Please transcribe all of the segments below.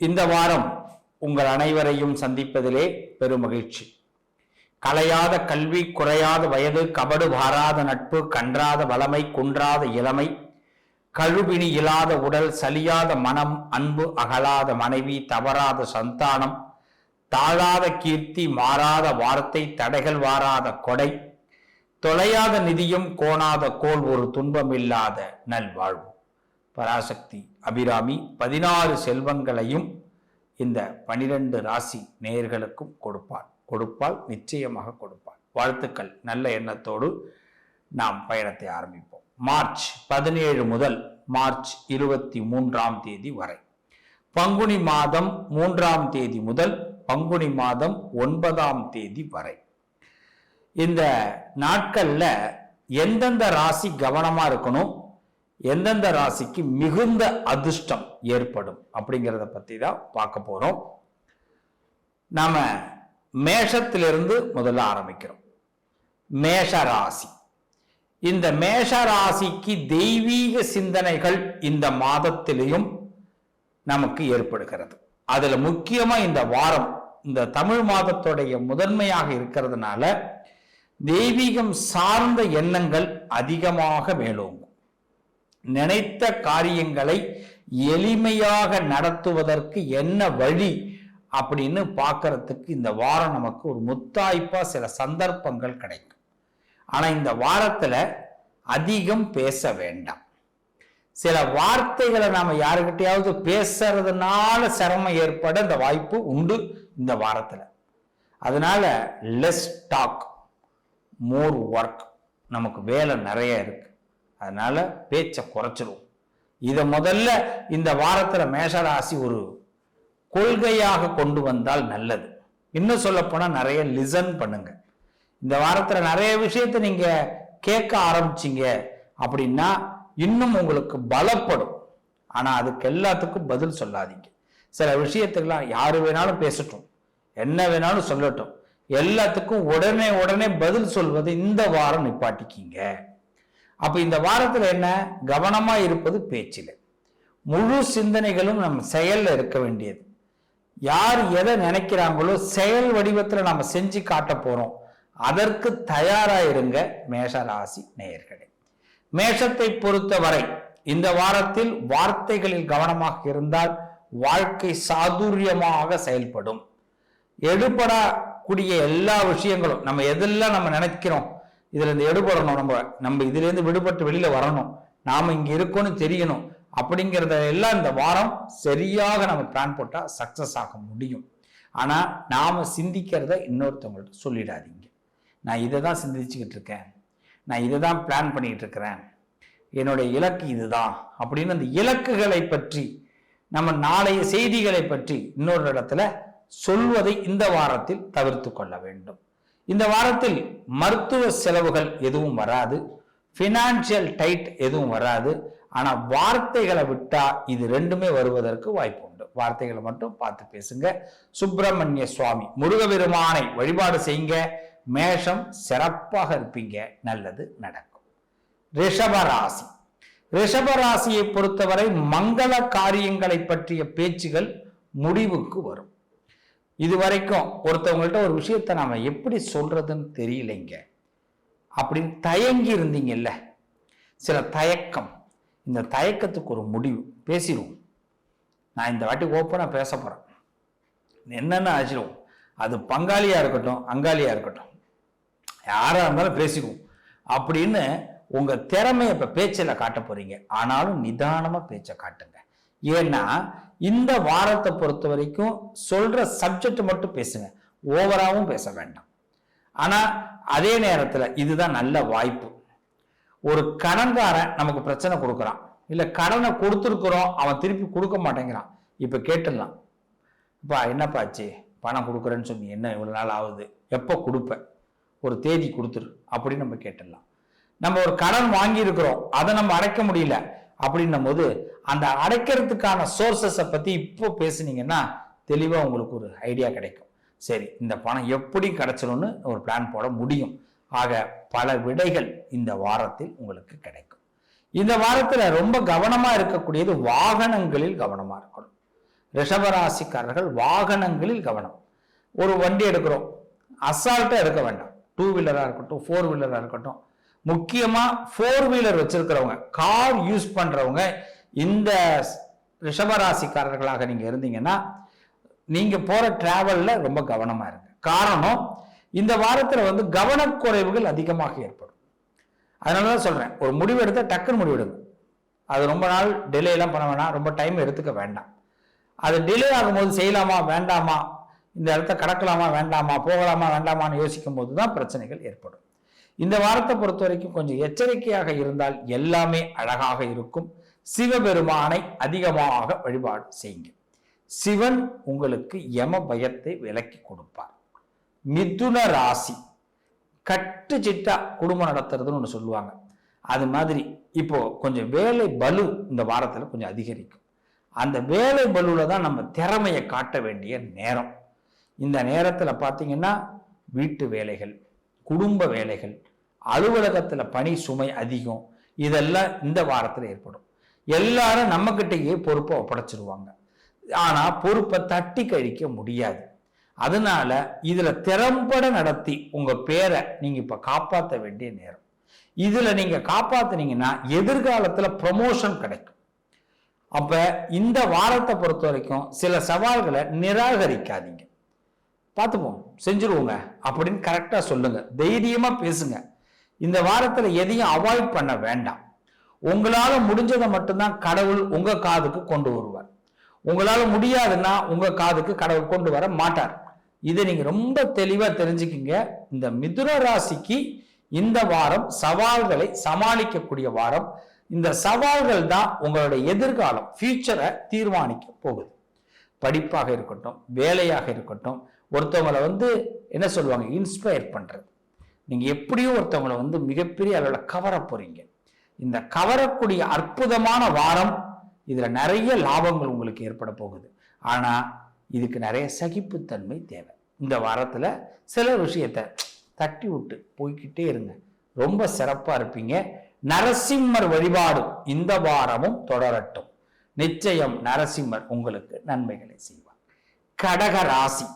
இந்த வாரம் உங்கள் அனைவரையும் சந்திப்பதிலே பெருமகிழ்ச்சி கலையாத கல்வி குறையாத வயது கபடு வாராத நட்பு கன்றாத வளமை குன்றாத இளமை கழுபினி இல்லாத உடல் சலியாத மனம் அன்பு அகலாத மனைவி தவறாத சந்தானம் தாழாத கீர்த்தி மாறாத வார்த்தை தடைகள் வாராத கொடை தொலையாத நிதியும் கோணாத கோல் ஒரு துன்பமில்லாத நல்வாழ்வு. பராசக்தி. அபிராமி பதினாறு செல்வங்களையும் இந்த பனிரெண்டு ராசி நேயர்களுக்கும் கொடுப்பார் கொடுப்பால் நிச்சயமாக கொடுப்பார் வாழ்த்துக்கள். நல்ல எண்ணத்தோடு நாம் பயணத்தை ஆரம்பிப்போம். மார்ச் பதினேழு முதல் மார்ச் இருபத்தி மூன்றாம் தேதி வரை. பங்குனி மாதம் மூன்றாம் தேதி முதல் பங்குனி மாதம் ஒன்பதாம் தேதி வரை. இந்த நாட்களில் எந்தெந்த ராசி கவனமாக இருக்கணும்? எந்தெந்த ராசிக்கு மிகுந்த அதிர்ஷ்டம் ஏற்படும் அப்படிங்கிறத பத்தி தான் பார்க்க போறோம். நாம மேஷத்திலிருந்து முதல்ல ஆரம்பிக்கிறோம். மேஷ ராசி. இந்த மேஷ ராசிக்கு தெய்வீக சிந்தனைகள் இந்த மாதத்திலையும் நமக்கு ஏற்படுகிறது. அதுல முக்கியமா இந்த வாரம் இந்த தமிழ் மாதத்துடைய முதன்மையாக இருக்கிறதுனால தெய்வீகம் சார்ந்த எண்ணங்கள் அதிகமாக மேலோங்கும். நினைத்த காரியங்களை எளிமையாக நடத்துவதற்கு என்ன வழி அப்படின்னு பார்க்கறதுக்கு இந்த வாரம் நமக்கு ஒரு முத்தாய்ப்பாக சில சந்தர்ப்பங்கள் கிடைக்கும். ஆனால் இந்த வாரத்தில் அதிகம் பேச வேண்டாம். சில வார்த்தைகளை நாம் யாருக்கிட்டையாவது பேசுறதுனால சிரமம் ஏற்பட இந்த வாய்ப்பு உண்டு இந்த வாரத்தில். அதனால லெஸ் டாக் மோர் ஒர்க் நமக்கு வேலை நிறைய இருக்கு. அதனால பேச்சை குறைச்சிடும் இதை முதல்ல இந்த வாரத்தில் மேஷராசி ஒரு கொள்கையாக கொண்டு வந்தால் நல்லது. இன்னும் சொல்லப்போனால் நிறைய லிசன் பண்ணுங்க. இந்த வாரத்தில் நிறைய விஷயத்த நீங்கள் கேட்க ஆரம்பிச்சீங்க அப்படின்னா இன்னும் உங்களுக்கு பலப்படும். ஆனால் அதுக்கு எல்லாத்துக்கும் பதில் சொல்லாதீங்க. சில விஷயத்துக்கெல்லாம் யார் வேணாலும் பேசட்டும். என்ன வேணாலும் சொல்லட்டும். எல்லாத்துக்கும் உடனே உடனே பதில் சொல்வதை இந்த வாரம் நிப்பாட்டிக்கிங்க. அப்போ இந்த வாரத்தில் என்ன? கவனமாக இருப்பது பேச்சில். முழு சிந்தனைகளும் நம்ம செயலில் இருக்க வேண்டியது. யார் எதை நினைக்கிறாங்களோ செயல் வடிவத்தில் நம்ம செஞ்சு காட்ட போகிறோம் அதற்கு தயாராக இருங்க மேஷராசி நேயர்களே. மேஷத்தை பொறுத்தவரை இந்த வாரத்தில் வார்த்தைகளில் கவனமாக இருந்தால் வாழ்க்கை சாதுரியமாக செயல்படும். எடுபடக்கூடிய எல்லா விஷயங்களும் நம்ம எதெல்லாம் நம்ம நினைக்கிறோம் இதுல இருந்து எடுபடணும் நம்ம. நம்ம இதுல இருந்து விடுபட்டு வெளியில வரணும். நாம இங்க இருக்கோம்னு தெரியணும். அப்படிங்கிறத எல்லாம் இந்த வாரம் சரியாக நம்ம பிளான் போட்டா சக்சஸ் ஆக முடியும். ஆனா நாம சிந்திக்கிறத இன்னொருத்தவங்கள்ட்ட சொல்லிடாதீங்க. நான் இதை தான் சிந்திச்சுக்கிட்டு இருக்கேன். நான் இதை தான் பிளான் பண்ணிட்டு இருக்கிறேன். என்னுடைய இலக்கு இதுதான். அப்படின்னு அந்த இலக்குகளை பற்றி நம்ம நாளைய செய்திகளை பற்றி இன்னொரு இடத்துல சொல்வதை இந்த வாரத்தில் தவிர்த்து கொள்ள வேண்டும். இந்த வாரத்தில் மருத்துவ செலவுகள் எதுவும் வராது. ஃபினான்சியல் டைட் எதுவும் வராது. ஆனா வார்த்தைகளை விட்டா இது ரெண்டுமே வருவதற்கு வாய்ப்பு உண்டு. வார்த்தைகளை மட்டும் பார்த்து பேசுங்க. சுப்பிரமணிய சுவாமி முருகபெருமானை வழிபாடு செய்யுங்க. மேஷம் சிறப்பாக இருப்பீங்க. நல்லது நடக்கும். ரிஷபராசி. ரிஷபராசியை பொறுத்தவரை மங்கள காரியங்களை பற்றிய பேச்சுகள் முடிவுக்கு வரும். இது வரைக்கும் ஒருத்தவங்கள்ட்ட ஒரு விஷயத்தை நாம் எப்படி சொல்றதுன்னு தெரியலைங்க. அப்படின்னு தயங்கி இருந்தீங்கல்ல. சில தயக்கம். இந்த தயக்கத்துக்கு ஒரு முடிவு. பேசிடுவோம். நான் இந்த வாட்டி ஓப்பனாக பேச போகிறேன் என்னென்ன ஆச்சிடுவோம் அது பங்காளியாக இருக்கட்டும் அங்காளியாக இருக்கட்டும். யாராக இருந்தாலும் பேசிக்குவோம். அப்படின்னு உங்கள் திறமையை இப்போ பேச்சில் காட்ட போகிறீங்க ஆனாலும் நிதானமாக பேச்சை காட்டுங்க. ஏன்னா இந்த வாரத்தை பொறுத்த வரைக்கும் சொல்ற சப்ஜெக்ட் மட்டும் பேசுங்க. ஓவராகவும் பேச வேண்டாம். ஆனா அதே நேரத்தில் இதுதான் நல்ல வாய்ப்பு. ஒரு கடன்காரன் நமக்கு பிரச்சனை கொடுக்குறான். இல்லை கடனை கொடுத்துருக்குறோம் அவன் திருப்பி கொடுக்க மாட்டேங்கிறான். இப்போ கேட்டுடலாம். இப்போ என்னப்பா ஆச்சு? பணம் கொடுக்குறேன்னு சொன்னி என்ன இவ்வளோ நாள் ஆகுது? எப்போ கொடுப்பேன் ஒரு தேதி கொடுத்துரு. அப்படின்னு நம்ம கேட்டுடலாம். நம்ம ஒரு கடன் வாங்கியிருக்கிறோம். அதை நம்ம அடைக்க முடியல. அப்படின்னும் போது அந்த அடைக்கிறதுக்கான சோர்சஸை பற்றி இப்போ பேசுனீங்கன்னா தெளிவாக உங்களுக்கு ஒரு ஐடியா கிடைக்கும். சரி இந்த பணம் எப்படி கிடைச்சிடும்னு ஒரு பிளான் போட முடியும். ஆக பல விடைகள் இந்த வாரத்தில் உங்களுக்கு கிடைக்கும். இந்த வாரத்தில் ரொம்ப கவனமாக இருக்கக்கூடியது வாகனங்களில் கவனமாக இருக்கணும். ரிஷபராசிக்காரர்கள் வாகனங்களில் கவனம். ஒரு வண்டி எடுக்கிறோம். அசால்ட்டாக எடுக்க வேண்டாம். டூ வீலராக இருக்கட்டும் ஃபோர் வீலராக இருக்கட்டும். முக்கியமாக ஃபோர் வீலர் வச்சிருக்கிறவங்க கார் யூஸ் பண்ணுறவங்க இந்த ரிஷபராசிக்காரர்களாக நீங்கள் இருந்தீங்கன்னா நீங்கள் போகிற டிராவலில் ரொம்ப கவனமாக இருங்க. காரணம் இந்த வாரத்தில் வந்து கவனக்குறைவுகள் அதிகமாக ஏற்படும். அதனால தான் சொல்கிறேன் ஒரு முடிவு எடுத்தால் டக்குன்னு முடிவெடுங்க அது ரொம்ப நாள் டிலே எல்லாம் பண்ண வேணாம் ரொம்ப டைம் எடுத்துக்க வேண்டாம். அது டிலே ஆகும்போது செய்யலாமா வேண்டாமா இந்த இடத்த கடக்கலாமா வேண்டாமா போகலாமா வேண்டாமான்னு யோசிக்கும் போது தான் பிரச்சனைகள் ஏற்படும். இந்த வாரத்தை பொறுத்த வரைக்கும் கொஞ்சம் எச்சரிக்கையாக இருந்தால் எல்லாமே அழகாக இருக்கும். சிவபெருமானை அதிகமாக வழிபாடு செய்யுங்க. சிவன் உங்களுக்கு யம பயத்தை விலக்கி கொடுப்பார். மிதுன ராசி. கட்டு சிட்டா குடும்பம் நடத்துறதுன்னு ஒன்று சொல்லுவாங்க. அது மாதிரி இப்போ கொஞ்சம் வேலை பலு இந்த வாரத்தில் கொஞ்சம் அதிகரிக்கும். அந்த வேலை பலுவில் தான் நம்ம திறமையை காட்ட வேண்டிய நேரம். இந்த நேரத்தில் பார்த்தீங்கன்னா வீட்டு வேலைகள் குடும்ப வேலைகள் அலுவலகத்தில் பணி சுமை அதிகம். இதெல்லாம் இந்த வாரத்தில் ஏற்படும். எல்லாரும் நம்மக்கிட்டேயே பொறுப்பை ஒப்படைச்சிருவாங்க. ஆனால் பொறுப்பை தட்டி கழிக்க முடியாது. அதனால இதில் திறம்பட நடத்தி உங்கள் பேரை நீங்கள் இப்போ காப்பாற்ற வேண்டிய நேரம். இதில் நீங்கள் காப்பாற்றினீங்கன்னா எதிர்காலத்தில் ப்ரமோஷன் கிடைக்கும். அப்போ இந்த வாரத்தை பொறுத்த வரைக்கும் சில சவால்களை நிராகரிக்காதீங்க. பார்த்துப்போம். செஞ்சுருவோங்க. அப்படின்னு கரெக்டாக சொல்லுங்கள் தைரியமாக பேசுங்க. இந்த வாரத்தில் எதையும் அவாய்ட் பண்ண வேண்டாம். உங்களால் முடிஞ்சதை மட்டும்தான் கடவுள் உங்கள் காதுக்கு கொண்டு வருவார். உங்களால் முடியாதுன்னா உங்கள் காதுக்கு கடவுள் கொண்டு வர மாட்டார். இதை நீங்கள் ரொம்ப தெளிவாக தெரிஞ்சுக்கிங்க. இந்த மிதுன ராசிக்கு இந்த வாரம் சவால்களை சமாளிக்கக்கூடிய வாரம். இந்த சவால்கள் தான் உங்களுடைய எதிர்காலம் ஃபியூச்சரை தீர்மானிக்க போகுது. படிப்பாக இருக்கட்டும் வேலையாக இருக்கட்டும் ஒருத்தவங்களை வந்து என்ன சொல்லுவாங்க? இன்ஸ்பயர் பண்ணுறது நீங்கள் எப்படியும் ஒருத்தவங்களை வந்து மிகப்பெரிய அளவில் கவர போகிறீங்க இந்த கவரக்கூடிய அற்புதமான வாரம் இதில் நிறைய லாபங்கள் உங்களுக்கு ஏற்பட போகுது. ஆனால் இதுக்கு நிறைய சகிப்புத்தன்மை தேவை. இந்த வாரத்தில் சில விஷயத்தை தட்டி விட்டு போய்க்கிட்டே இருங்க. ரொம்ப சிறப்பாக இருப்பீங்க. நரசிம்மர் வழிபாடு இந்த வாரமும் தொடரட்டும். நிச்சயம் நரசிம்மர் உங்களுக்கு நன்மைகளை செய்வார். கடக ராசி.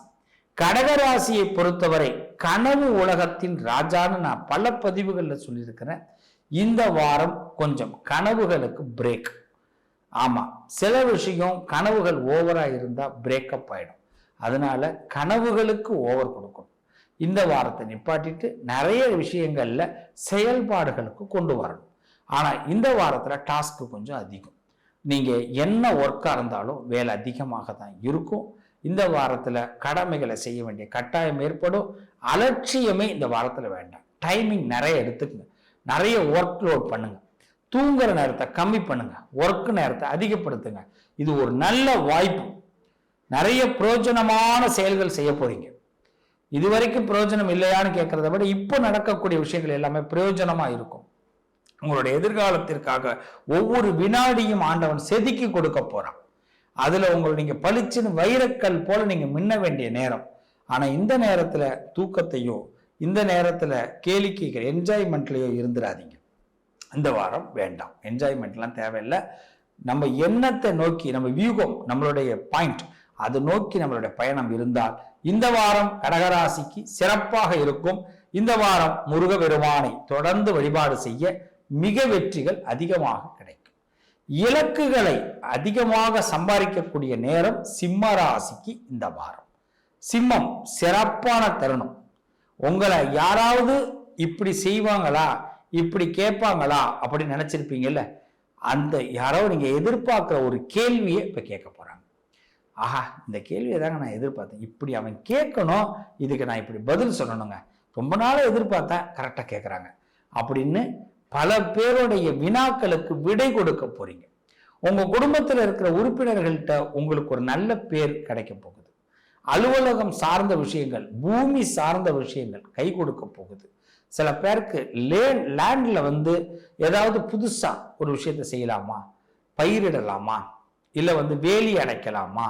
கடகராசியை பொறுத்தவரை கனவு உலகத்தின் ராஜான்னு நான் பல பதிவுகளில் சொல்லியிருக்கிறேன். இந்த வாரம் கொஞ்சம் கனவுகளுக்கு பிரேக் ஆமாம் சில விஷயம் கனவுகள் ஓவராக இருந்தால் பிரேக்கப் ஆகிடும் அதனால கனவுகளுக்கு ஓவர் கொடுக்கணும். இந்த வாரத்தை நிப்பாட்டிட்டு நிறைய விஷயங்களில் செயல்பாடுகளுக்கு கொண்டு வரணும். ஆனால் இந்த வாரத்தில் டாஸ்க்கு கொஞ்சம் அதிகம். நீங்கள் என்ன ஒர்க்காக இருந்தாலும் வேலை அதிகமாக தான் இருக்கும். இந்த வாரத்தில் கடமைகளை செய்ய வேண்டிய கட்டாயம் ஏற்படும். அலட்சியமே இந்த வாரத்தில் வேண்டாம். டைமிங் நிறைய எடுத்துக்கங்க. நிறைய ஒர்க் லோட் பண்ணுங்க. தூங்குற நேரத்தை கம்மி பண்ணுங்க. ஒர்க் நேரத்தை அதிகப்படுத்துங்க. இது ஒரு நல்ல வாய்ப்பு. நிறைய பிரயோஜனமான செயல்கள் செய்ய போறீங்க. இது வரைக்கும் பிரயோஜனம் இல்லையான்னு கேட்கறத விட இப்போ நடக்கக்கூடிய விஷயங்கள் எல்லாமே பிரயோஜனமா இருக்கும். உங்களுடைய எதிர்காலத்திற்காக ஒவ்வொரு வினாடியும் ஆண்டவன் செதுக்கி கொடுக்க போறான். அதில் உங்களை நீங்கள் பளிச்சுன்னு வைரக்கல் போல் நீங்கள் மின்ன வேண்டிய நேரம். ஆனால் இந்த நேரத்தில் தூக்கத்தையோ இந்த நேரத்தில் கேளிக்கைகள் என்ஜாய்மெண்ட்லேயோ இருந்துடாதீங்க இந்த வாரம் வேண்டாம். என்ஜாய்மெண்ட்லாம் தேவையில்லை. நம்ம எண்ணத்தை நோக்கி நம்ம வியூகம் நம்மளுடைய பாயிண்ட் அது நோக்கி நம்மளுடைய பயணம் இருந்தால் இந்த வாரம் கடகராசிக்கு சிறப்பாக இருக்கும். இந்த வாரம் முருக பெருமானை தொடர்ந்து வழிபாடு செய்ய மிக வெற்றிகள் அதிகமாக கிடைக்கும். இலக்குகளை அதிகமாக சம்பாதிக்கக்கூடிய நேரம் சிம்ம ராசிக்கு இந்த வாரம். சிம்மம் சிறப்பான தருணம். உங்களை யாராவது இப்படி செய்வாங்களா இப்படி கேட்பாங்களா அப்படின்னு நினைச்சிருப்பீங்கல்ல அந்த யாரோ நீங்க எதிர்பார்க்குற ஒரு கேள்வியை இப்ப கேட்க போறாங்க. ஆஹா இந்த கேள்வியை தாங்க நான் எதிர்பார்த்தேன். இப்படி அவன் கேட்கணும் இதுக்கு நான் இப்படி பதில் சொல்லணுங்க. ரொம்ப நாளாக எதிர்பார்த்தேன் கரெக்டாக கேட்குறாங்க அப்படின்னு பல பேருடைய வினாக்களுக்கு விடை கொடுக்க போறீங்க. உங்க குடும்பத்தில் இருக்கிற உறுப்பினர்கள்ட்ட உங்களுக்கு ஒரு நல்ல பேர் கிடைக்க போகுது. அலுவலகம் சார்ந்த விஷயங்கள் பூமி சார்ந்த விஷயங்கள் கை கொடுக்க போகுது. சில பேருக்கு லேண்ட் லேண்டில் வந்து ஏதாவது புதுசாக ஒரு விஷயத்தை செய்யலாமா? பயிரிடலாமா? இல்லை வந்து வேலி அடைக்கலாமா?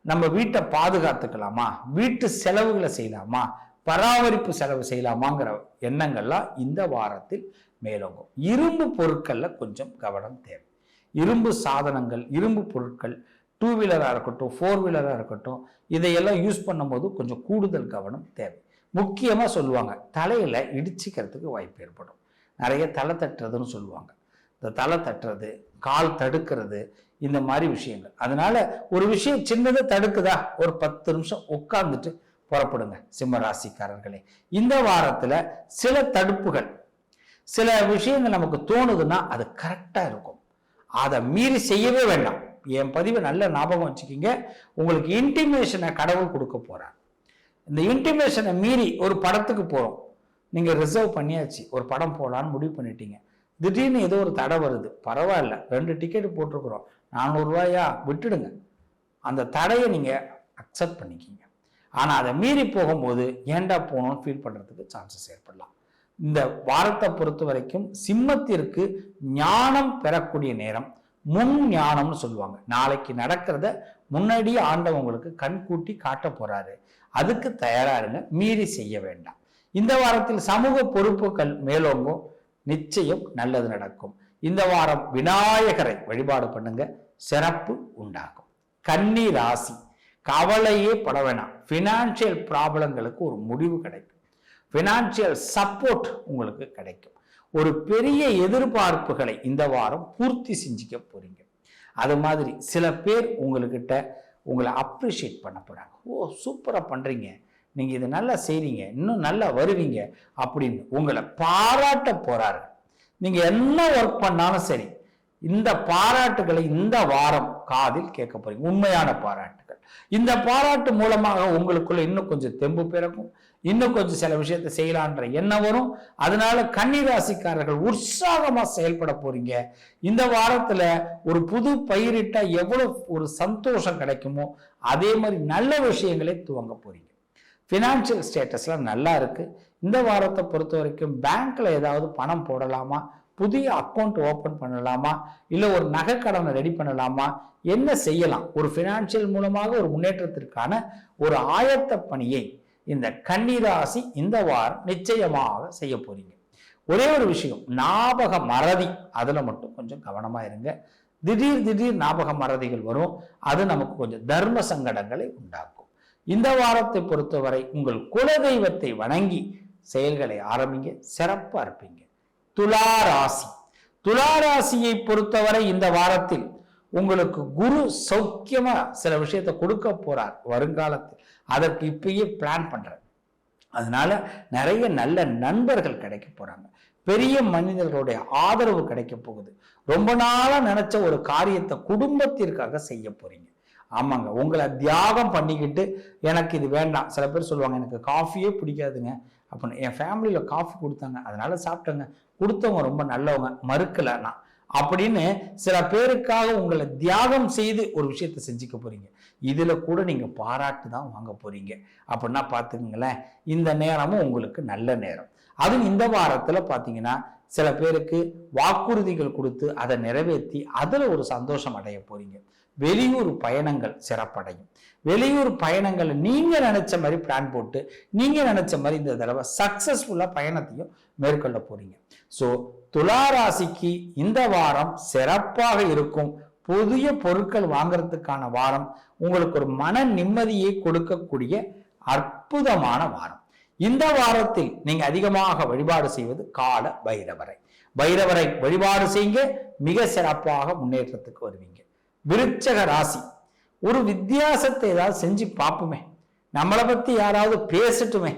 நம்ம வீட்டை பாதுகாத்துக்கலாமா? வீட்டு செலவுகளை செய்யலாமா? பராமரிப்பு செலவு செய்யலாமாங்கிற எண்ணங்கள்லாம் இந்த வாரத்தில் மேலோங்கும். இரும்பு பொருட்களில் கொஞ்சம் கவனம் தேவை. இரும்பு சாதனங்கள் இரும்பு பொருட்கள் டூ வீலராக இருக்கட்டும் ஃபோர் வீலராக இருக்கட்டும் இதையெல்லாம் யூஸ் பண்ணும்போது கொஞ்சம் கூடுதல் கவனம் தேவை. முக்கியமாக சொல்லுவாங்க தலையில் இடிச்சிக்கிறதுக்கு வாய்ப்பு ஏற்படும். நிறைய தலை தட்டுறதுன்னு சொல்லுவாங்க. இந்த தலை தட்டுறது கால் தடுக்கிறது இந்த மாதிரி விஷயங்கள். அதனால ஒரு விஷயம் சின்னதை தடுக்குதா? ஒரு பத்து நிமிஷம் உட்கார்ந்துட்டு புறப்படுங்க சிம்ம ராசிக்காரர்களே. இந்த வாரத்தில் சில தடுப்புகள் சில விஷயங்கள் நமக்கு தோணுதுன்னா அது கரெக்டாக இருக்கும். அதை மீறி செய்யவே வேண்டாம். என் பதிவை நல்ல ஞாபகம் வச்சுக்கிங்க. உங்களுக்கு இன்டிமேஷனை கடவுள் கொடுக்க போகிறார் இந்த இன்டிமேஷனை மீறி ஒரு படத்துக்கு போகிறோம் நீங்கள் ரிசர்வ் பண்ணியாச்சு. ஒரு படம் போகலான்னு முடிவு பண்ணிட்டீங்க. திடீர்னு ஏதோ ஒரு தடை வருது. பரவாயில்ல. ரெண்டு டிக்கெட் போட்டிருக்கிறோம். நானூறுரூவாயா விட்டுடுங்க. அந்த தடையை நீங்கள் அக்செப்ட் பண்ணிக்கிங்க. ஆனால் அதை மீறி போகும்போது ஏன்டா போகணும்னு ஃபீல் பண்ணுறதுக்கு சான்சஸ் ஏற்படலாம். இந்த வாரத்தை பொறுத்த வரைக்கும் சிம்மத்திற்கு ஞானம் பெறக்கூடிய நேரம். முன் ஞானம்னு சொல்லுவாங்க. நாளைக்கு நடக்கிறத முன்னாடியே ஆண்டவங்களுக்கு கண் கூட்டி காட்ட போறாரு. அதுக்கு தயாரா இருங்க. மீறி செய்ய வேண்டாம். இந்த வாரத்தில் சமூக பொறுப்புகள் மேலோங்கும். நிச்சயம் நல்லது நடக்கும். இந்த வாரம் விநாயகரை வழிபாடு பண்ணுங்க. சிறப்பு உண்டாகும். கன்னி ராசி. கவலையே பட வேணாம். ஃபினான்ஷியல் ப்ராப்ளங்களுக்கு ஒரு முடிவு கிடைக்கும். ஃபினான்ஷியல் சப்போர்ட் உங்களுக்கு கிடைக்கும். ஒரு பெரிய எதிர்பார்ப்புகளை இந்த வாரம் பூர்த்தி செஞ்சுக்க போறீங்க. அது மாதிரி சில பேர் உங்கள்கிட்ட உங்களை அப்ரிஷியேட் பண்ண போறாங்க. ஓ சூப்பராக பண்ணுறீங்க நீங்கள் இதை நல்லா செய்கிறீங்க இன்னும் நல்லா வருவீங்க. அப்படின்னு உங்களை பாராட்ட போகிறாரு நீங்கள் என்ன ஒர்க் பண்ணாலும் சரி இந்த பாராட்டுகளை இந்த வாரம் காதில் கேட்க போகிறீங்க உண்மையான பாராட்டு. இந்த பாராட்டு மூலமாக உங்களுக்குள்ள இன்னும் கொஞ்சம் தெம்பு பிறக்கும். இன்னும் கொஞ்சம் சில விஷயத்தை செய்யலான்ற எண்ணம் வரும். அதனால கன்னிராசிக்காரர்கள் உற்சாகமா செயல்பட போறீங்க. இந்த வாரத்துல ஒரு புது பயிரிட்டா எவ்வளவு ஒரு சந்தோஷம் கிடைக்குமோ அதே மாதிரி நல்ல விஷயங்களே துவங்க போறீங்க. ஃபினான்ஷியல் ஸ்டேட்டஸ்லாம் நல்லா இருக்கு. இந்த வாரத்தை பொறுத்த வரைக்கும் பேங்க்ல ஏதாவது பணம் போடலாமா? புதிய அக்கௌண்ட் ஓப்பன் பண்ணலாமா? இல்லை ஒரு நகை கடனை ரெடி பண்ணலாமா? என்ன செய்யலாம்? ஒரு ஃபினான்ஷியல் மூலமாக ஒரு முன்னேற்றத்திற்கான ஒரு ஆயத்த பணியை இந்த கன்னிராசி இந்த வாரம் நிச்சயமாக செய்ய போறீங்க. ஒரே ஒரு விஷயம் ஞாபக மறதி. அதில் மட்டும் கொஞ்சம் கவனமாக இருங்க. திடீர் திடீர் ஞாபக மறதிகள் வரும். அது நமக்கு கொஞ்சம் தர்ம சங்கடங்களை உண்டாக்கும். இந்த வாரத்தை பொறுத்தவரை உங்கள் குலதெய்வத்தை வணங்கி செயல்களை ஆரம்பிங்க. சிறப்பாக இருப்பீங்க. துலா ராசி துலா ராசியை பொறுத்தவரை இந்த வாரத்தில் உங்களுக்கு குரு சௌக்கியமா சில விஷயத்தை கொடுக்க போறார் வருங்காலத்தில். அதற்கு இப்பயே பிளான் பண்ற அதனால நிறைய நல்ல நண்பர்கள் கிடைக்க போறாங்க. பெரிய மனிதர்களுடைய ஆதரவு கிடைக்க போகுது. ரொம்ப நாளா நினைச்ச ஒரு காரியத்தை குடும்பத்திற்காக செய்ய போறீங்க. ஆமாங்க. உங்களை தியாகம் பண்ணிக்கிட்டு எனக்கு இது வேண்டாம். சில பேர் சொல்லுவாங்க எனக்கு காஃபியே பிடிக்காதுங்க. அப்படின்னு. என் ஃபேமிலியில் காஃபி கொடுத்தாங்க. அதனால சாப்பிட்டேங்க. கொடுத்தவங்க ரொம்ப நல்லவங்க மறுக்கலன்னா. அப்படின்னு சில பேருக்காக உங்களை தியாகம் செய்து ஒரு விஷயத்த செஞ்சுக்க போறீங்க. இதுல கூட நீங்க பாராட்டு தான் வாங்க போறீங்க. அப்படின்னா பார்த்துக்குங்களேன் இந்த நேரமும் உங்களுக்கு நல்ல நேரம். அதுவும் இந்த வாரத்துல பார்த்தீங்கன்னா சில பேருக்கு வாக்குறுதிகள் கொடுத்து அதை நிறைவேற்றி அதுல ஒரு சந்தோஷம் அடைய போறீங்க. வெளியூர் பயணங்கள் சிறப்படையும். வெளியூர் பயணங்களை நீங்க நினைச்ச மாதிரி பிளான் போட்டு நீங்க நினைச்ச மாதிரி இந்த தடவை சக்சஸ்ஃபுல்லா பயணத்தையும் மேற்கொள்ள போறீங்க. ஸோ துளாராசிக்கு இந்த வாரம் சிறப்பாக இருக்கும். புதிய பொருட்கள் வாங்குறதுக்கான வாரம். உங்களுக்கு ஒரு மன நிம்மதியை கொடுக்கக்கூடிய அற்புதமான வாரம். இந்த வாரத்தில் நீங்க அதிகமாக வழிபாடு செய்வது கால பைரவரை. பைரவரை வழிபாடு செய்யுங்க. மிக சிறப்பாக முன்னேற்றத்துக்கு வருவீங்க. விருச்சக ராசி. ஒரு வித்தியாசத்தை ஏதாவது செஞ்சு பார்ப்போமே. நம்மளை பற்றி யாராவது பேசட்டுமே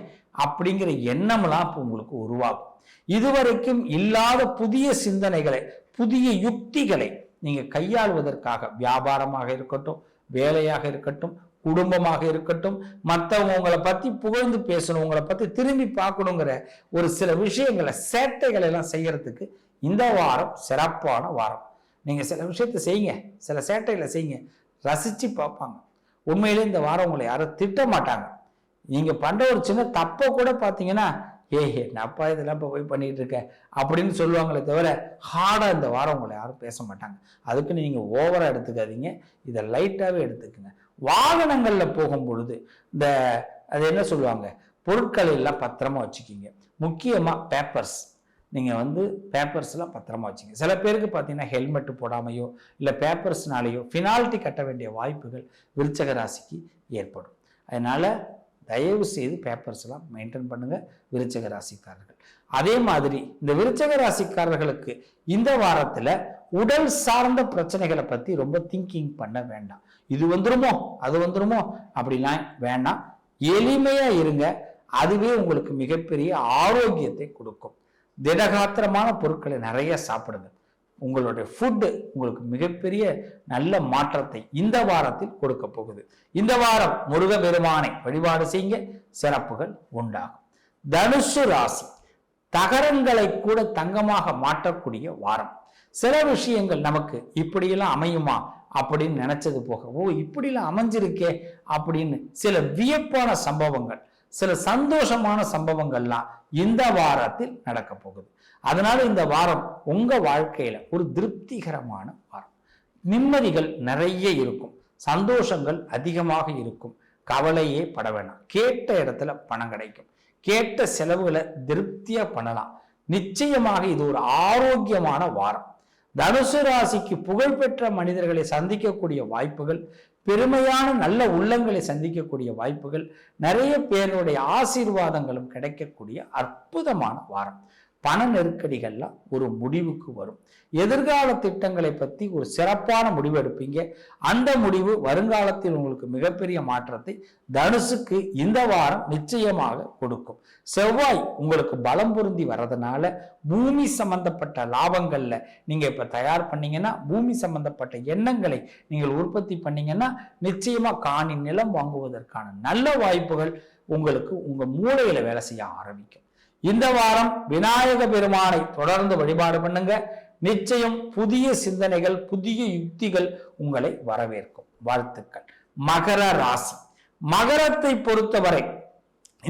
அப்படிங்கிற எண்ணம்லாம் இப்போ உங்களுக்கு உருவாகும். இதுவரைக்கும் இல்லாத புதிய சிந்தனைகளை புதிய யுக்திகளை நீங்கள் கையாளுவதற்காக வியாபாரமாக இருக்கட்டும் வேலையாக இருக்கட்டும் குடும்பமாக இருக்கட்டும் மற்றவங்க உங்களை பற்றி புகழ்ந்து பேசணும் உங்களை பற்றி திரும்பி பார்க்கணுங்கிற ஒரு சில விஷயங்களை சேட்டைகளை எல்லாம் செய்யறதுக்கு இந்த வாரம் சிறப்பான வாரம். நீங்கள் சில விஷயத்தை செய்யுங்க. சில சேட்டைகளை செய்யுங்க. ரசித்து பார்ப்பாங்க. உண்மையிலே இந்த வாரம் உங்களை யாரும் திட்ட மாட்டாங்க. நீங்கள் பண்ணுற ஒரு சின்ன தப்பை கூட பார்த்தீங்கன்னா ஏய் என்னப்பா இதெல்லாம் இப்போ போய் பண்ணிகிட்டு இருக்க? அப்படின்னு சொல்லுவாங்களே தவிர ஹார்டாக இந்த வாரம் உங்களை யாரும் பேச மாட்டாங்க. அதுக்குன்னு நீங்கள் ஓவராக எடுத்துக்காதீங்க. இதை லைட்டாகவே எடுத்துக்கங்க. வாகனங்களில் போகும் பொழுது இந்த அது என்ன சொல்லுவாங்க? பொருட்களை எல்லாம் பத்திரமா வச்சுக்கிங்க. முக்கியமாக பேப்பர்ஸ் நீங்கள் வந்து பேப்பர்ஸ்லாம் பத்திரமா வச்சுங்க. சில பேருக்கு பார்த்தீங்கன்னா ஹெல்மெட் போடாமையோ இல்லை பேப்பர்ஸ்னாலேயோ ஃபினால்ட்டி கட்ட வேண்டிய வாய்ப்புகள் விருச்சக ராசிக்கு ஏற்படும். அதனால் தயவு செய்து பேப்பர்ஸ்லாம் மெயின்டைன் பண்ணுங்கள் விருச்சக ராசிக்காரர்கள். அதே மாதிரி இந்த விருச்சக ராசிக்காரர்களுக்கு இந்த வாரத்தில் உடல் சார்ந்த பிரச்சனைகளை பற்றி ரொம்ப திங்கிங் பண்ண வேண்டாம். இது வந்துருமோ அது வந்துருமோ அப்படிலாம் வேண்டாம். எளிமையாக இருங்க. அதுவே உங்களுக்கு மிகப்பெரிய ஆரோக்கியத்தை கொடுக்கும். திடகாத்திரமான பொருட்களை நிறைய சாப்பிடுங்க. உங்களுடைய ஃபுட்டு உங்களுக்கு மிகப்பெரிய நல்ல மாற்றத்தை இந்த வாரத்தில் கொடுக்க போகுது. இந்த வாரம் முருக பெருமானை வழிபாடு செய்ய சிறப்புகள் உண்டாகும். தனுசு ராசி தகரங்களை கூட தங்கமாக மாற்றக்கூடிய வாரம். சில விஷயங்கள் நமக்கு இப்படியெல்லாம் அமையுமா அப்படின்னு நினைச்சது போக ஓ இப்படிலாம் அமைஞ்சிருக்கே அப்படின்னு சில வியப்பான சம்பவங்கள் சில சந்தோஷமான சம்பவங்கள்லாம் இந்த வாரத்தில் நடக்க போகுது. அதனால இந்த வாரம் உங்க வாழ்க்கையில ஒரு திருப்திகரமான வாரம். நிம்மதிகள் நிறைய இருக்கும். சந்தோஷங்கள் அதிகமாக இருக்கும். கவலையே பட வேணாம். கேட்ட இடத்துல பணம் கிடைக்கும். கேட்ட செலவுகளை திருப்தியா பண்ணலாம். நிச்சயமாக இது ஒரு ஆரோக்கியமான வாரம். தனுசு ராசிக்கு புகழ்பெற்ற மனிதர்களை சந்திக்கக்கூடிய வாய்ப்புகள் பெருமையான நல்ல உள்ளங்களை சந்திக்கக்கூடிய வாய்ப்புகள் நிறைய பேருடைய ஆசீர்வாதங்களும் கிடைக்கக்கூடிய அற்புதமான வாரம். பண நெருக்கடிகள்லாம் ஒரு முடிவுக்கு வரும். எதிர்கால திட்டங்களை பற்றி ஒரு சிறப்பான முடிவு எடுப்பீங்க. அந்த முடிவு வருங்காலத்தில் உங்களுக்கு மிகப்பெரிய மாற்றத்தை தனுசுக்கு இந்த வாரம் நிச்சயமாக கொடுக்கும். செவ்வாய் உங்களுக்கு பலம் பொருந்தி வர்றதுனால பூமி சம்பந்தப்பட்ட லாபங்களில் நீங்கள் இப்போ தயார் பண்ணீங்கன்னா பூமி சம்பந்தப்பட்ட எண்ணங்களை நீங்கள் உற்பத்தி பண்ணீங்கன்னா நிச்சயமாக காணி நிலம் வாங்குவதற்கான நல்ல வாய்ப்புகள் உங்களுக்கு உங்கள் மூளையில் வேலை செய்ய ஆரம்பிக்கும். இந்த வாரம் விநாயக பெருமானை தொடர்ந்து வழிபாடு பண்ணுங்க. நிச்சயம் புதிய சிந்தனைகள் புதிய யுக்திகள் உங்களை வரவேற்கும். வாழ்த்துக்கள். மகர ராசி. மகரத்தை பொறுத்தவரை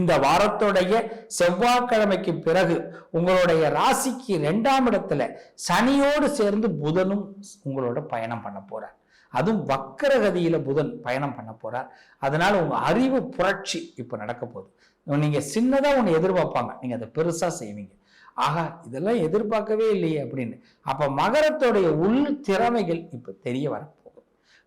இந்த வாரத்துடைய செவ்வாய்க்கிழமைக்கு பிறகு உங்களுடைய ராசிக்கு இரண்டாம் இடத்துல சனியோடு சேர்ந்து புதனும் உங்களோட பயணம் பண்ண போறார். அதுவும் வக்கரகதியில புதன் பயணம் பண்ண போறார். அதனால உங்க அறிவு புரட்சி இப்ப நடக்க போகுது. நீங்க சின்னதாக ஒன்று எதிர்பார்ப்பாங்க. நீங்க அதை பெருசா செய்வீங்க. ஆகா இதெல்லாம் எதிர்பார்க்கவே இல்லையே அப்படின்னு. அப்ப மகரத்துடைய உள் திறமைகள் இப்ப தெரிய வரப்போகுது.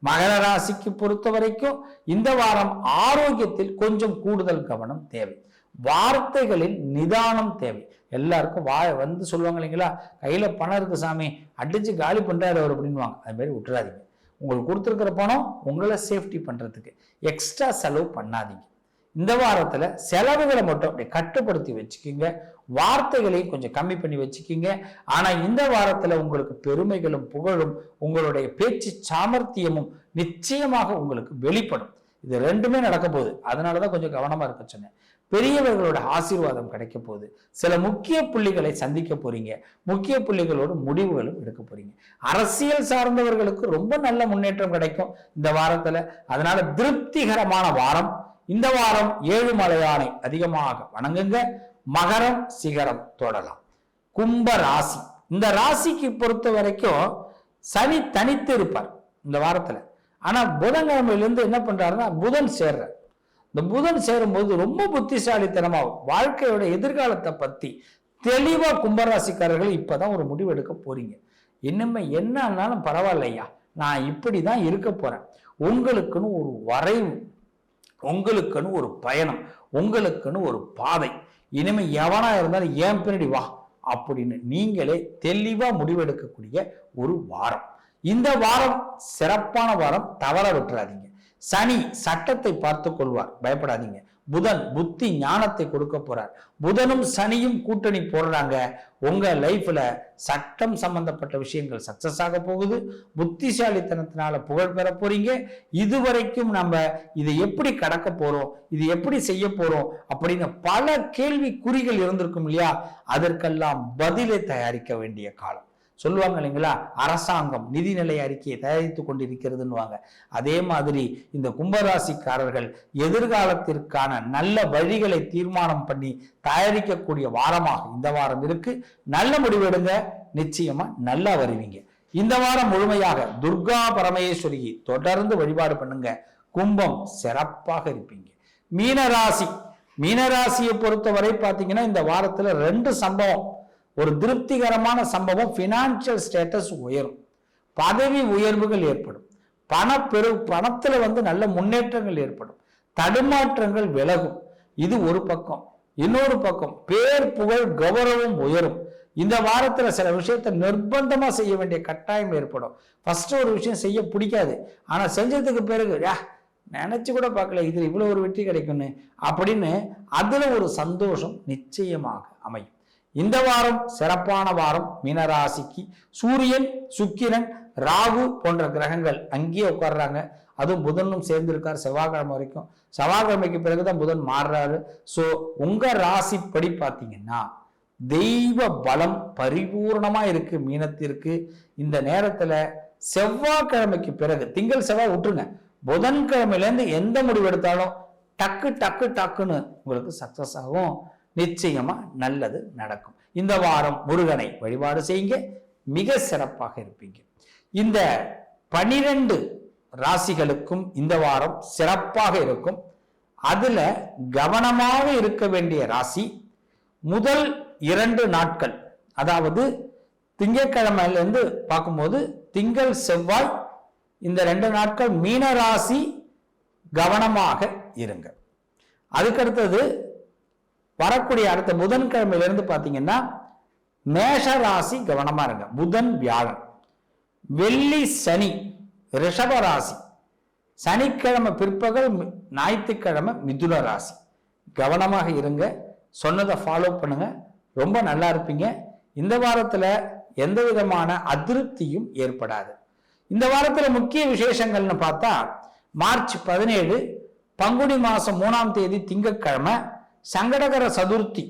மகர ராசிக்கு பொறுத்த வரைக்கும் இந்த வாரம் ஆரோக்கியத்தில் கொஞ்சம் கூடுதல் கவனம் தேவை. வார்த்தைகளில் நிதானம் தேவை. எல்லாருக்கும் வாய வந்து சொல்லுவாங்க இல்லைங்களா? கையில பணம் இருக்கு சாமி அடிச்சு காலி பண்றாரு அவர் அப்படின்வாங்க அது மாதிரி விட்டுறாதீங்க. உங்களுக்கு கொடுத்துருக்கிற பணம் உங்களை சேஃப்டி பண்றதுக்கு. எக்ஸ்ட்ரா செலவு பண்ணாதீங்க. இந்த வாரத்தில் செலவுகளை மட்டும் அப்படி கட்டுப்படுத்தி வச்சுக்கிங்க. வார்த்தைகளையும் கொஞ்சம் கம்மி பண்ணி வச்சுக்கிங்க. ஆனால் இந்த வாரத்தில் உங்களுக்கு பெருமைகளும் புகழும் உங்களுடைய பேச்சு சாமர்த்தியமும் நிச்சயமாக உங்களுக்கு வெளிப்படும். இது ரெண்டுமே நடக்க போகுது. அதனாலதான் கொஞ்சம் கவனமாக இருக்க சொன்னேன். பெரியவர்களோட ஆசீர்வாதம் கிடைக்க போகுது. சில முக்கிய புள்ளிகளை சந்திக்க போறீங்க. முக்கிய புள்ளிகளோட முடிவுகளும் எடுக்க போறீங்க. அரசியல் சார்ந்தவர்களுக்கு ரொம்ப நல்ல முன்னேற்றம் கிடைக்கும் இந்த வாரத்தில். அதனால திருப்திகரமான வாரம். இந்த வாரம் ஏழு மலையானை அதிகமாக வணங்குங்க. மகரம் சிகரம் தொடலாம். கும்ப ராசி. இந்த ராசிக்கு பொறுத்த வரைக்கும் சனி தனித்து இருப்பார் இந்த வாரத்துல. ஆனா புதன்கிழமையிலேருந்து என்ன பண்றாருன்னா புதன் சேர்ற இந்த புதன் சேரும்போது ரொம்ப புத்திசாலித்தனமாகும் வாழ்க்கையோட எதிர்காலத்தை பத்தி தெளிவா கும்பராசிக்காரர்கள் இப்பதான் ஒரு முடிவு எடுக்க போறீங்க. இன்னுமே என்ன ஆனாலும் பரவாயில்லையா? நான் இப்படி தான் இருக்க போறேன். உங்களுக்குன்னு ஒரு வரைவு. உங்களுக்குன்னு ஒரு பயணம் உங்களுக்குன்னு ஒரு பாதை. இனிமே எவனா இருந்தாலும் ஏன் பின்னாடி வா அப்படின்னு நீங்களே தெளிவா முடிவெடுக்கக்கூடிய ஒரு வாரம். இந்த வாரம் சிறப்பான வாரம் தவற விட்டுறாதீங்க. சனி சட்டத்தை பார்த்து கொள்வார். பயப்படாதீங்க. புதன் புத்தி ஞானத்தை கொடுக்க போறார். புதனும் சனியும் கூட்டணி போடுறாங்க. உங்க லைஃப்ல சட்டம் சம்பந்தப்பட்ட விஷயங்கள் சக்சஸ் ஆக போகுது. புத்திசாலித்தனத்தினால புகழ் பெற போறீங்க. இதுவரைக்கும் நம்ம இதை எப்படி கடக்க போறோம்? இது எப்படி செய்ய போறோம்? அப்படின்னு பல கேள்வி குறிகள் இருந்திருக்கும் இல்லையா? அதற்கெல்லாம் பதிலை தயாரிக்க வேண்டிய காலம். சொல்லுவாங்க இல்லைங்களா? அரசாங்கம் நிதிநிலை அறிக்கையை தயாரித்து கொண்டிருக்கிறதுன்னுவாங்க. அதே மாதிரி இந்த கும்பராசிக்காரர்கள் எதிர்காலத்திற்கான நல்ல வழிகளை தீர்மானம் பண்ணி தயாரிக்கக்கூடிய வாரமாக இந்த வாரம் இருக்கு. நல்ல முடிவெடுங்க நிச்சயமா நல்லா வருவீங்க. இந்த வாரம் முழுமையாக துர்கா பரமேஸ்வரியை தொடர்ந்து வழிபாடு பண்ணுங்க. கும்பம் சிறப்பாக இருப்பீங்க. மீனராசி. மீனராசியை பொறுத்தவரை பார்த்தீங்கன்னா இந்த வாரத்துல ரெண்டு சம்பவம். ஒரு திருப்திகரமான சம்பவம் ஃபினான்ஷியல் ஸ்டேட்டஸ் உயரும். பதவி உயர்வுகள் ஏற்படும். பண பெரு பணத்தில் வந்து நல்ல முன்னேற்றங்கள் ஏற்படும். தடுமாற்றங்கள் விலகும். இது ஒரு பக்கம். இன்னொரு பக்கம் பேர் புகழ் கௌரவம் உயரும். இந்த வாரத்தில் சில விஷயத்தை நிர்பந்தமாக செய்ய வேண்டிய கட்டாயம் ஏற்படும். ஃபர்ஸ்ட் ஒரு விஷயம் செய்ய பிடிக்காது. ஆனால் செஞ்சதுக்கு பிறகு யா நினச்சி கூட பார்க்கல இதில் இவ்வளோ ஒரு வெற்றி கிடைக்கும்னு அப்படின்னு அதில் ஒரு சந்தோஷம் நிச்சயமாக அமையும். இந்த வாரம் சிறப்பான வாரம் மீனராசிக்கு. சூரியன் சுக்கிரன் ராகு போன்ற கிரகங்கள் அங்கேயே உட்கார்றாங்க. அதுவும் புதனும் சேர்ந்திருக்கார் செவ்வாய்க்கிழமை வரைக்கும். செவ்வாய்க்கிழமைக்கு பிறகுதான் புதன் மாறுறாரு. ஸோ உங்க ராசிப்படி பார்த்தீங்கன்னா தெய்வ பலம் பரிபூர்ணமா இருக்கு மீனத்திற்கு. இந்த நேரத்துல செவ்வாய்க்கிழமைக்கு பிறகு திங்கள் செவ்வாய் விட்டுருங்க புதன்கிழமையிலேருந்து எந்த முடிவு எடுத்தாலும் டக்கு டக்கு டக்குன்னு உங்களுக்கு சக்சஸ் ஆகும். நிச்சயமா நல்லது நடக்கும். இந்த வாரம் முருகனை வழிபாடு செய்யுங்க. மிக சிறப்பாக இருப்பீங்க. இந்த பனிரெண்டு ராசிகளுக்கும் இந்த வாரம் சிறப்பாக இருக்கும். அதுல கவனமாக இருக்க வேண்டிய ராசி முதல் இரண்டு நாட்கள். அதாவது திங்கட்கிழமையிலிருந்து பார்க்கும்போது திங்கள் செவ்வாய் இந்த ரெண்டு நாட்கள் மீன ராசி கவனமாக இருங்க. அதுக்கடுத்தது வரக்கூடிய அடுத்த புதன்கிழமையிலிருந்து பார்த்தீங்கன்னா மேஷ ராசி கவனமாக இருங்க. புதன் வியாழன். வெள்ளி சனி ரிஷப ராசி. சனிக்கிழமை பிற்பகல் மி- ஞாயிற்றுக்கிழமை மிதுன ராசி. கவனமாக இருங்க. சொன்னதை ஃபாலோ பண்ணுங்க. ரொம்ப நல்லா இருப்பீங்க. இந்த வாரத்தில் எந்த விதமான அதிருப்தியும் ஏற்படாது. இந்த வாரத்தில் முக்கிய விசேஷங்கள்னு பார்த்தா மார்ச் பதினேழு பங்குனி மாதம் மூணாம் தேதி திங்கட்கிழமை சங்கடகர சதுர்த்தி.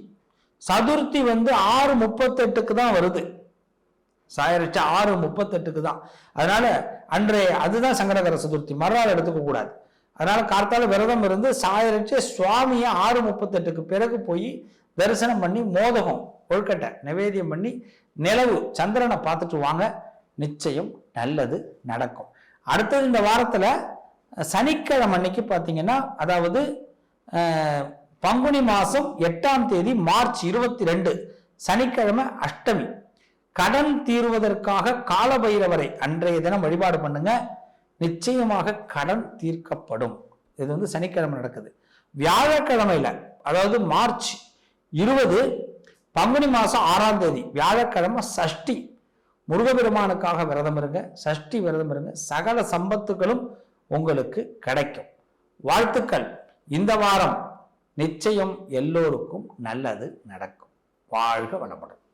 சதுர்த்தி வந்து ஆறு முப்பத்தெட்டுக்கு தான் வருது. சாயரிச்சா ஆறு முப்பத்தெட்டுக்கு தான். அதனால அன்றைய அதுதான் சங்கடகர சதுர்த்தி. மறுநாள் எடுத்துக்க கூடாது. அதனால கார்த்தால விரதம் இருந்து சாயரிச்சு சுவாமியை ஆறு முப்பத்தெட்டுக்கு பிறகு போய் தரிசனம் பண்ணி மோதகம் கொழுக்கட்டை நிவேதியம் பண்ணி நிலவு சந்திரனை பார்த்துட்டு வாங்க. நிச்சயம் நல்லது நடக்கும். அடுத்தது இந்த வாரத்தில் சனிக்கிழமை அன்னைக்கு பார்த்தீங்கன்னா அதாவது பங்குனி மாசம் எட்டாம் தேதி மார்ச் இருபத்தி ரெண்டு சனிக்கிழமை அஷ்டமி. கடன் தீர்வதற்காக காலபைரவரை அன்றைய தினம் வழிபாடு பண்ணுங்க. நிச்சயமாக கடன் தீர்க்கப்படும். இது வந்து சனிக்கிழமை நடக்குது. வியாழக்கிழமையில அதாவது மார்ச் இருபது பங்குனி மாசம் ஆறாம் தேதி வியாழக்கிழமை சஷ்டி. முருகபெருமானுக்காக விரதம் இருங்க. சஷ்டி விரதம் இருங்க. சகல சம்பத்துகளும் உங்களுக்கு கிடைக்கும். வாழ்த்துக்கள். இந்த வாரம் நிச்சயம் எல்லோருக்கும் நல்லது நடக்கும். வாழ்க வளமுடன்.